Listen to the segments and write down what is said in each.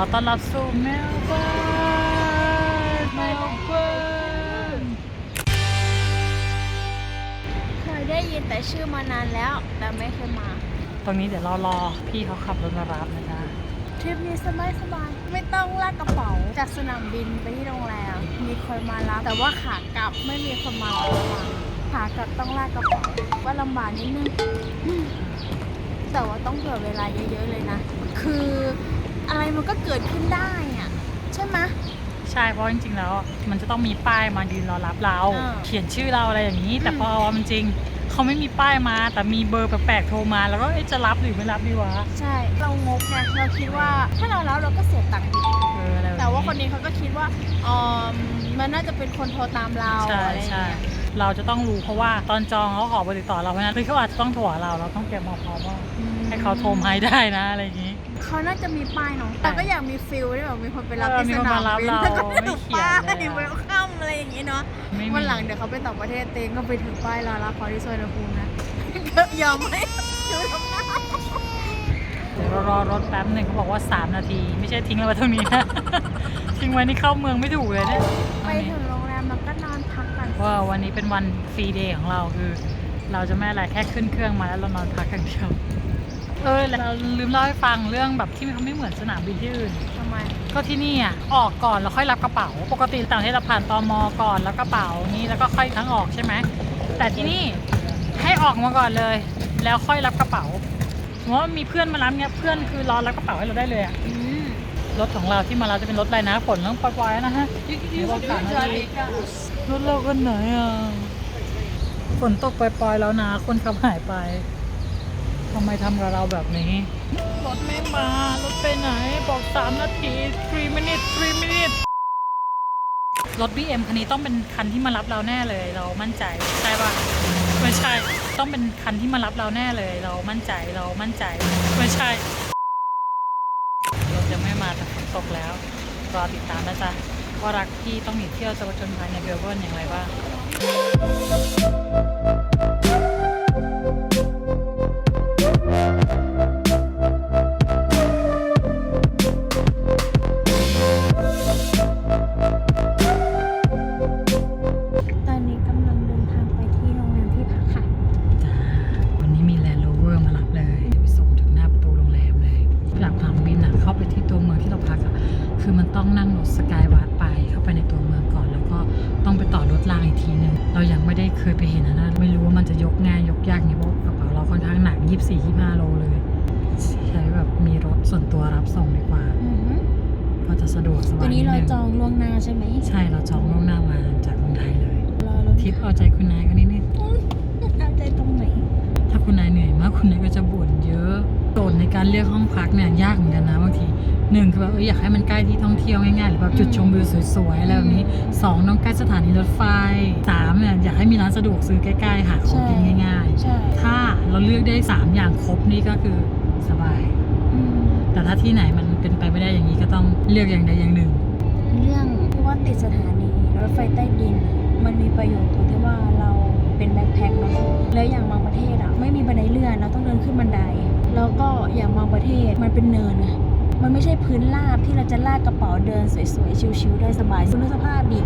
อต้อนรับสู่เมลเบิร์นเมลเบิร์นเคยได้ยินแต่ชื่อมานานแล้ว แต่ไม่เคยมา ตรงนี้เดี๋ยวเรารอพี่เขาขับรถมารับนะจ๊ะทริปนี้สบายสบายๆไม่ต้องลากกระเป๋า จากสนามบินไปที่โรงแรม มีคนมารับ แต่ว่าขากลับไม่มีคนมารับเราขากลับต้องลากกระเป๋า ว่าลำบากนิดนึงอืมแต่ว่าต้องเผื่อเวลาเยอะๆเลยนะ คือ อะไรมันก็เกิดขึ้นได้อะใช่ไหม ใช่เพราะจริงๆแล้ว มันจะต้องมีป้ายมายืนรอรับเรา อ่าเขียนชื่อเราอะไรอย่างนี้ แต่อืม พอเอาจริงๆเขาไม่มีป้ายมา แต่มีเบอร์แปลกๆโทรมา แล้วก็เอ๊ะจะรับหรือไม่รับดีวะใช่ เรางกไงเราคิดว่าถ้าเรารับเราก็เสียตังค์อีกเอออะไรบบ แต่ว่าคนนี้เขาก็คิดว่าอ๋อมันน่าจะเป็นคนโทรตามเราใช่อะไรอย่างใช่ เงี้ย เราจะต้องรู้เพราะว่าตอนจองเขาขอเบอร์ติดต่อเราเพราะฉะนั้นคือเขาอาจจะต้องโทรหาเราเราต้องเตรียมมาพร้อมว่าให้เขาโทรมาให้ได้นะอะไรอย่างนี้ เขาน่าจะมีป้ายเนาะแต่ก็อยากมีฟิลที่แบบมีคนไปรับเออที่มีสคนนามมารับบินเราแล้วก็ไม่ถูกไม่เขียนป้ายเลยอะเวลคัมอะไรอย่างงี้เนาะไม่มีวันหลังเดี๋ยวเขาไปต่างประเทศเตงก็ไปถึงป้ายรอรับเขาที่สวนภูมินะยอมไหมดูทำหน้าเดี๋ยวเรารอรถแป๊บหนึ่งเขาบอกว่า 3 นาที ไม่ใช่ทิ้งเราไว้ตรงนี้นะทิ้งไว้นี่เข้าเมืองไม่ถูกเลยเนี่ยไปถึงโรง แรมแล้วก็นอนพักก่อนว่าวันนี้เป็นวันฟรีเดย์ของเราคือ เราจะไม่อะไรแค่ขึ้นเครื่องมาแล้วเรานอนพักอย่างเดียวเออแล้วเราลืมเล่าให้ฟังเรื่องแบบที่เขาไม่เหมือนสนามบินที่อื่นทำไมก็ที่นี่อะออกก่อนแล้วค่อยรับกระเป๋า ปกติต่างประเทศเราผ่านตมก่อนแล้วกระเป๋านี้แล้วก็ค่อยทั้งออกใช่ไหมแต่ที่นี่ให้ออกมาก่อนเลย แล้วค่อยรับกระเป๋าสมมติว่ามีเพื่อนมารับเนี่ยเพื่อนคือรอรับกระเป๋าให้เราได้เลยอะอืม รถของเราที่มาเราจะเป็นรถอะไรนะฝนต้องปล่อยๆนะฮะเดี๋ยวบอกสามนาทีรถเราคนไหนอะฝนตกปล่อยๆแล้วนะ คนขับหายไปทำไมทำกับเราแบบนี้ รถไม่มา รถไปไหน บอกสามนาที3 minutes 3 minutes รถ BM คันนี้ต้องเป็นคันที่มารับเราแน่เลย เรามั่นใจ ใช่ปะไม่ใช่ ต้องเป็นคันที่มารับเราแน่เลย เรามั่นใจ เรามั่นใจ ไม่ใช่ รถยังไม่มาแตกแล้ว รอติดตามนะจ๊ะว่ารักพี่ต้องหนีเที่ยวจะประจนภัยในเบลเบิร์นอย่างไรบ้าง สกายวาร์ไปเข้าไปในตัวเมืองก่อน แล้วก็ต้องไปต่อรถรางอีกทีหนึ่งเรายังไม่ได้เคยไปเห็นนะนะ ไม่รู้ว่ามันจะยกง่ายยกยากไงเพราะกระเป๋าเราค่อนข้างหนัก24 25โลเลย ใช้แบบมีรถส่วนตัวรับส่งดีกว่าอือหือก็จะสะดวกสบายตัวนี้เราดงจองล่วงหน้าใช่ไหม ใช่เราจองล่วงหน้ามาจากเมืองไทยเลยรอรถทิปเอาใจคุณนายคนนี้นี่ เอาใจตรงไหน ถ้า คุณนายเหนื่อยมากคุณนายก็จะบ่นเยอะโจทย์ในการเลือกห้องพักเนี่ยยากเหมือนกันนะบางทีหนึ่งคือแบบเอออยากให้มันใกล้ที่ท่องเที่ยวง่ายๆหรือแบบจุดชมวิวสวยๆอะไรแบบนี้สองต้องใกล้สถานีรถไฟสามเนี่ยอยากให้มีร้านสะดวกซื้อใกล้ๆหาของกินง่ายใช่ๆถ้าเราเลือกได้สามอย่างครบนี่ก็คือสบายอืมแต่ถ้าที่ไหนมันเป็นไปไม่ได้อย่างนี้ก็ต้องเลือกอย่างใดอย่างหนึ่ง เรื่องที่ว่าติดสถานีรถไฟใต้ดิน มันมีประโยชน์ตรงที่ว่าเราเป็นแบ็คแพ็คเนาะ แล้วอย่างบางประเทศอะไม่มีบันไดเลื่อนเราต้องเดินขึ้นบันได แล้วก็อย่างบางประเทศมันเป็นเนินไงมันไม่ใช่พื้นราบที่เราจะลากกระเป๋าเดินสวยๆ ชิวๆได้สบายคุณสภาพดิ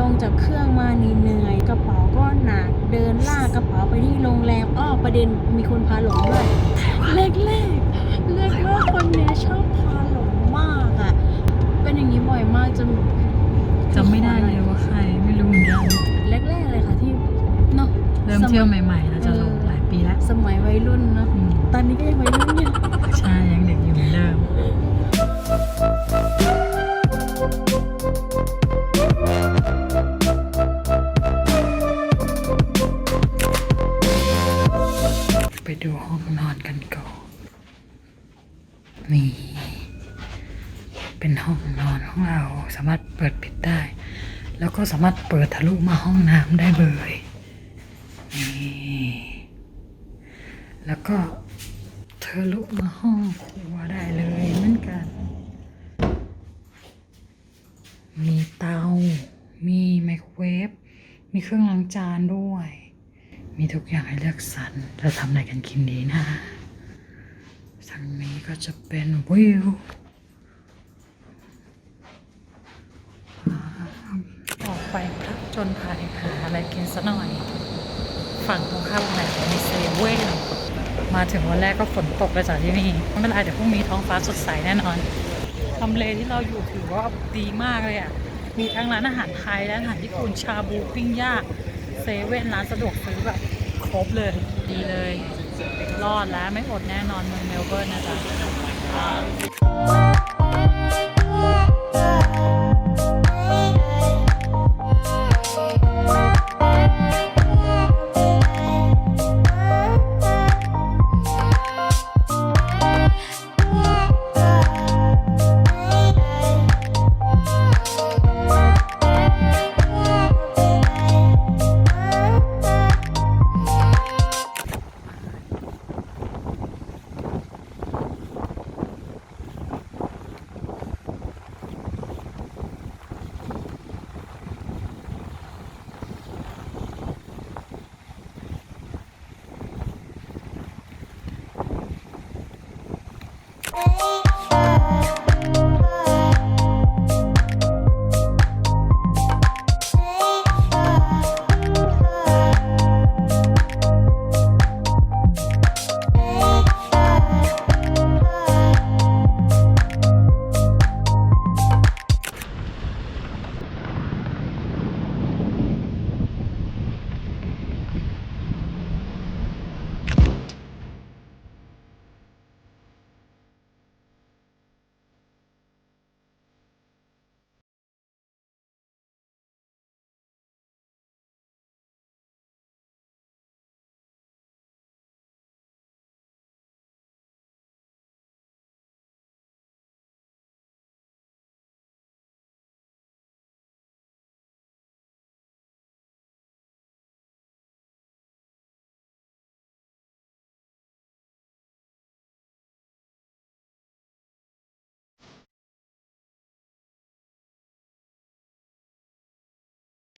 ลงจากเครื่องมาเหนื่อยกระเป๋าก็หนักเดินลากกระเป๋าไปที่โรงแรมอ้อประเด็นมีคนพาหลงด้วยเล็กๆเล็กว่าคนเนี้ย ยวใหม่ๆแล้วจะลงหลายปีแล้ว สมัยวัยรุ่นเนาะ อืม ตอนนี้ก็ยังวัยรุ่นอยู่ ใช่ยังเด็กอยู่เหมือนเดิม ไปดูห้องนอนกันก่อนนี่ เป็นห้องนอนของเราสามารถเปิดปิดได้ แล้วก็สามารถเปิดทะลุมาห้องน้ำได้เลยี่แล้วก็เธอลุกมาห้องครัวได้เลยเหมือนกัน มีเตา มีไมโครเวฟ มีเครื่องล้างจานด้วย มีทุกอย่างให้เลือกสรรจะทำอะไรกันกินดีนะทางนี้ก็จะเป็นวิวออกไปพักจนภายหาอะไรกินซะหน่อย ฝั่งตรงข้ามโรงแรมมีเซเว่นมาถึงวันแรกก็ฝนตกเลยจากที่นี่ไม่เป็นไรเดี๋ยวพรุ่งนี้ท้องฟ้าสดใสแน่นอนทำเลที่เราอยู่ถือว่าดีมากเลยอะมีทั้งร้านอาหารไทยและอาหารญี่ปุ่นชาบูปิ้งย่างเซเว่นร้านสะดวกซื้อแบบครบเลยดีเลย รอดแล้วไม่อดแน่นอนเมืองเมลเบิร์นนะจ๊ะ Hey.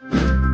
ต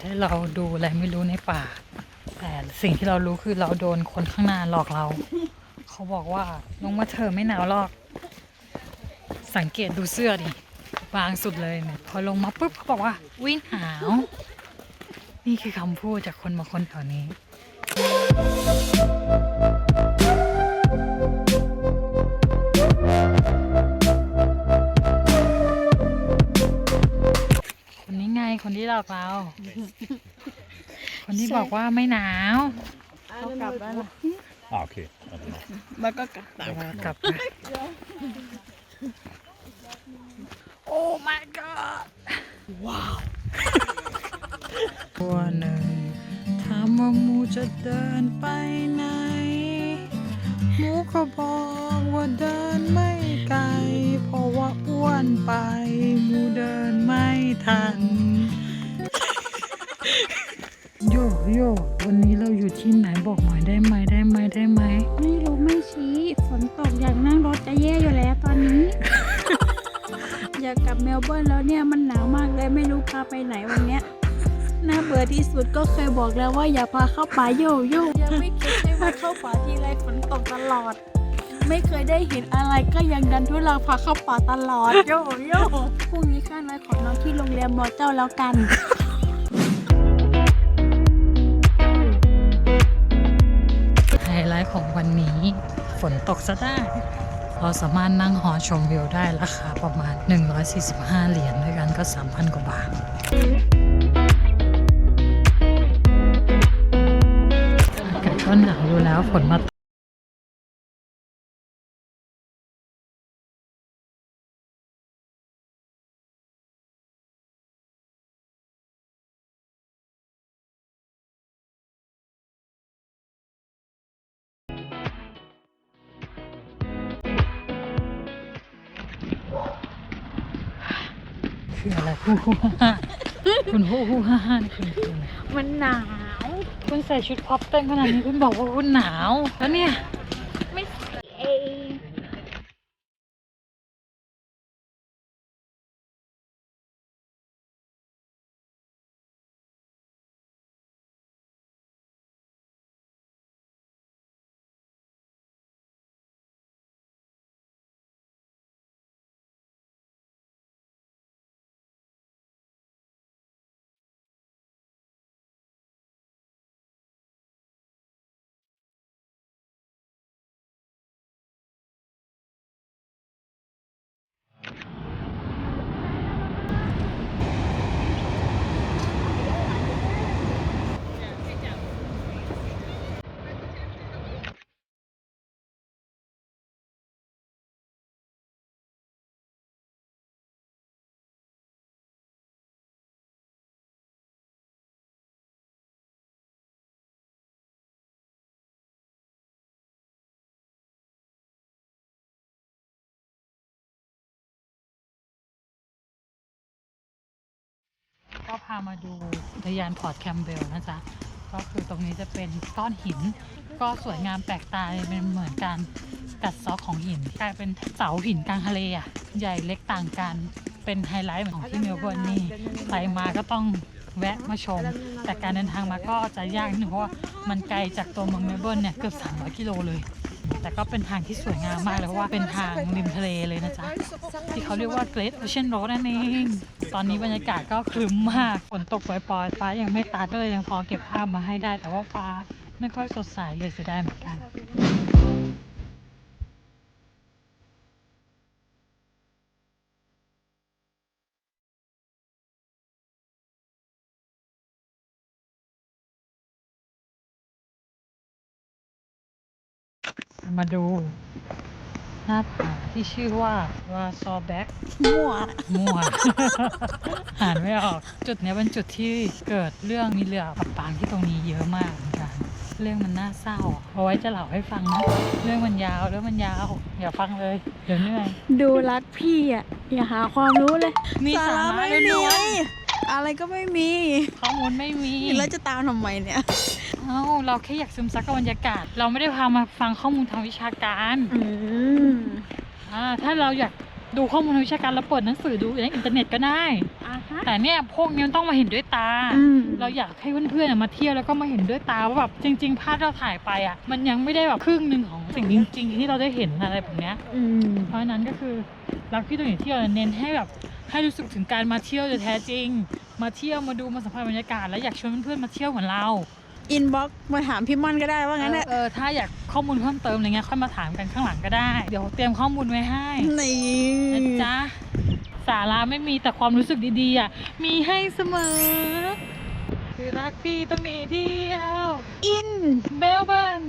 ให้เราดูอะไรไม่รู้ในป่า แต่สิ่งที่เรารู้คือเราโดนคนข้างหน้าหลอกเรา เขาบอกว่าลงมาเธอไม่หนาวหรอก สังเกตดูเสื้อดิบางสุดเลยเนี่ยพอลงมาปุ๊บเขาบอกว่าวิ่งหาว นี่คือคำพูดจากคนบางคนแถวนี้ คนนี้ไงคนที่หลอกเรา คนที่บอกว่าไม่หนาวเขากลับแล้วล่ะ Ah, okay. มันก็กลับกลับไปโอ้ my god ว้าวตัวหนึ่งถามว่าหมูจะเดินไปไหน หมูก็บอกว่าเดินไม่ไกล เพราะว่าอ้วน ไปหมูเดินไม่ทัน โยโย่วันนี้เราอยู่ที่ไหนบอกหน่อยได้ไหมได้ไหมได้ไหมไม่รู้ไม่ชี้ฝนตกอยากนั่งรถจะแย่อยู่แล้วตอนนี้ อยากกลับเมลเบิร์นแล้วเนี่ยมันหนาวมากเลยไม่รู้พาไปไหนวันเนี้ยน่าเบื่อที่สุดก็เคยบอกแล้วว่าอย่าพาเข้าป่าโยโย่ยังไม่คิดเลยว่าเข้าป่าทีไรฝนตกตลอด ไม่เคยได้เห็นอะไรก็ยังดันทุลังพาเข้าป่าตลอด โยโย่พรุ่งนี้ข้าน้อยของน้องที่โรงแรมมอเจ้าแล้วกันไฮไลท์ของวันนี้ ฝนตกซะได้เราสามารถนั่งหอชมวิวได้ราคาประมาณ 145 เหรียญด้วยกันก็ 3,000 กว่าบาทก็หนาวอยู่แล้วฝนมา คืออะไรฮู้ฮู้ฮ่าคุณฮู้ฮู้ฮ่าฮ่านี่คุณคืออะไรมันหนาว คุณใส่ชุดพ็อปเต้นขนาดนี้คุณบอกว่าคุณหนาว แล้วเนี่ย ก็พามาดูอุทยานพอร์ตแคมเบลนะจ๊ะ ก็คือตรงนี้จะเป็นก้อนหิน ก็สวยงามแปลกตาเป็นเหมือนการกัดซอกของหินกลายเป็นเสาหินกลางทะเลอะ ใหญ่เล็กต่างกันเป็นไฮไลท์ของที่เมลเบิร์นนี่ใครมาก็ต้องแวะมาชม แต่การเดินทางมาก็จะยากนิดนึงเพราะว่ามันไกลจากตัวเมืองเมลเบิร์นเนี่ยเกือบ 300 กิโลเลย แต่ก็เป็นทางที่สวยงามมากเลยเพราะว่าเป็นทางริมทะเลเลยนะจ๊ะ ที่เขาเรียกว่า Great Ocean Road นั่นเอง ตอนนี้บรรยากาศก็คึ้มมากฝนตกปล่อยๆฟ้ายังไม่ตาก็เลยยังพอเก็บภาพมาให้ได้ แต่ว่าฟ้าไม่ค่อยสดใสเลยเสียดายเหมือนกัน มาดู หน้าผาที่ชื่อว่าราซอแบ็กมั่วมั่วอ่านไม่ออก จุดเนี้ยเป็นจุดที่เกิดเรื่องมีเรือปับปางที่ตรงนี้เยอะมากเหมือนกัน เรื่องมันน่าเศร้าอะเอาไว้จะเล่าให้ฟังนะ เรื่องมันยาวเรื่องมันยาว อย่าฟังเลย เดี๋ยวเหนื่อย ดูรักพี่อะ อย่าหาความรู้เลยมีสาระไม่มี ล้วน อะไรก็ไม่มี ข้อมูลไม่มีแล้วจะตามทำไมเนี่ย เอ้าเราแค่อยากซึมซับกับบรรยากาศ เราไม่ได้พามาฟังข้อมูลทางวิชาการอืมอ่าถ้าเราอยากดูข้อมูลทางวิชาการเราเปิดหนังสือดูในอินเทอร์เน็ตก็ได้ อะฮะแต่เนี่ยพวกนี้มันต้องมาเห็นด้วยตา อืมเราอยากให้เพื่อนๆมาเที่ยวแล้วก็มาเห็นด้วยตาว่าแบบจริง ๆ ภาพที่เราถ่ายไปอะ มันยังไม่ได้แบบครึ่งหนึ่งของสิ่งจริง ๆ ที่เราได้เห็นอะไรแบบเนี้ย อืมเพราะฉะนั้นก็คือรักพี่ตัวอย่างเที่ยวเน้นให้แบบ ให้รู้สึกถึงการมาเที่ยวโดยแท้จริง มาเที่ยวมาดูมาสัมผัสบรรยากาศแล้วอยากชวนเพื่อนๆมาเที่ยวเหมือนเราอินบ็อกมาถามพี่ม่อนก็ได้ว่างั้นเอแหอละเออถ้าอยากข้อมูลเพิ่มเติมอะไรเงี้ยค่อยมาถามกันข้างหลังก็ได้ เดี๋ยวเตรียมข้อมูลไว้ให้นี่นะจ๊ะสาระไม่มีแต่ความรู้สึกดีๆอะมีให้เสมอ คือรักพี่ต้องมีเดียวอินเบลเบิร์น